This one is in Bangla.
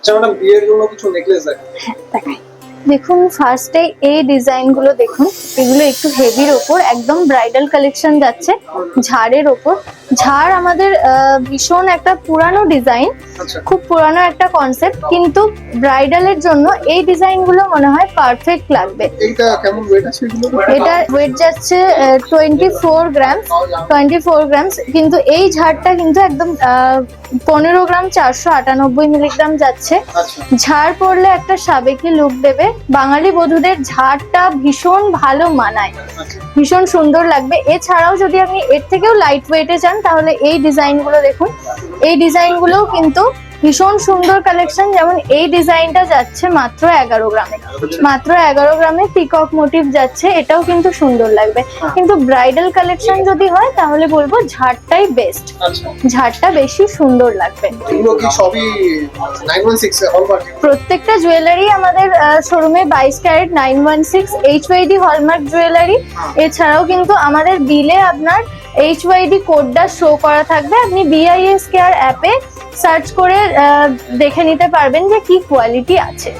আচ্ছা ম্যাডাম বিয়ের জন্য কিছু নেকলেস দেখেন দেখাই। দেখুন ফার্স্টে এই ডিজাইনগুলো দেখুন এগুলো একটু হেভির ওপর একদম ব্রাইডাল কালেকশন যাচ্ছে ঝাড়ের ওপর। ঝাড় আমাদের ভীষণ একটা পুরানো ডিজাইন আচ্ছা। খুব পুরানো একটা কনসেপ্ট কিন্তু ব্রাইডালের জন্য এই ডিজাইনগুলো মনে হয় পারফেক্ট লাগবে। এটা ওয়েট যাচ্ছে twenty four gram twenty four grams কিন্তু এই ঝাড়টা কিন্তু একদম পনেরো গ্রাম চারশো আটানব্বই মিলিগ্রাম যাচ্ছে। আচ্ছা। ঝাড় পড়লে একটা সাবেকি লুক দেবে। বাঙালি বধূদের ঝাড়টা ভীষণ ভালো মানায়। আচ্ছা। ভীষণ সুন্দর লাগবে। এছাড়াও যদি আপনি এর থেকেও লাইট ওয়েটে চান তাহলে এই ডিজাইনগুলো দেখুন। এই ডিজাইনগুলোও কিন্তু ভীষণ সুন্দর কালেকশন যেমন এই ডিজাইনটা যাচ্ছে মাত্র এগারো গ্রামে। মাত্র এগারো গ্রামে পিকক মোটিভ যাচ্ছে এটাও কিন্তু সুন্দর লাগবে। কিন্তু ব্রাইডাল কালেকশন যদি হয় তাহলে বলব ঝাড়টাই বেস্ট আচ্ছা। ঝাড়টা বেশি সুন্দর লাগবে। প্রত্যেকটা জুয়েলারি আমাদের শোরুমে বাইশ carat nine one six H YD hallmark jewellery এছাড়াও কিন্তু আমাদের বিলে আপনার এইচ ওয়াইডি কোডটা শো করা থাকবে। আপনি বিআইএস কেয়ার অ্যাপে সার্চ করে দেখে নিতে পারবেন যে কি কোয়ালিটি আছে।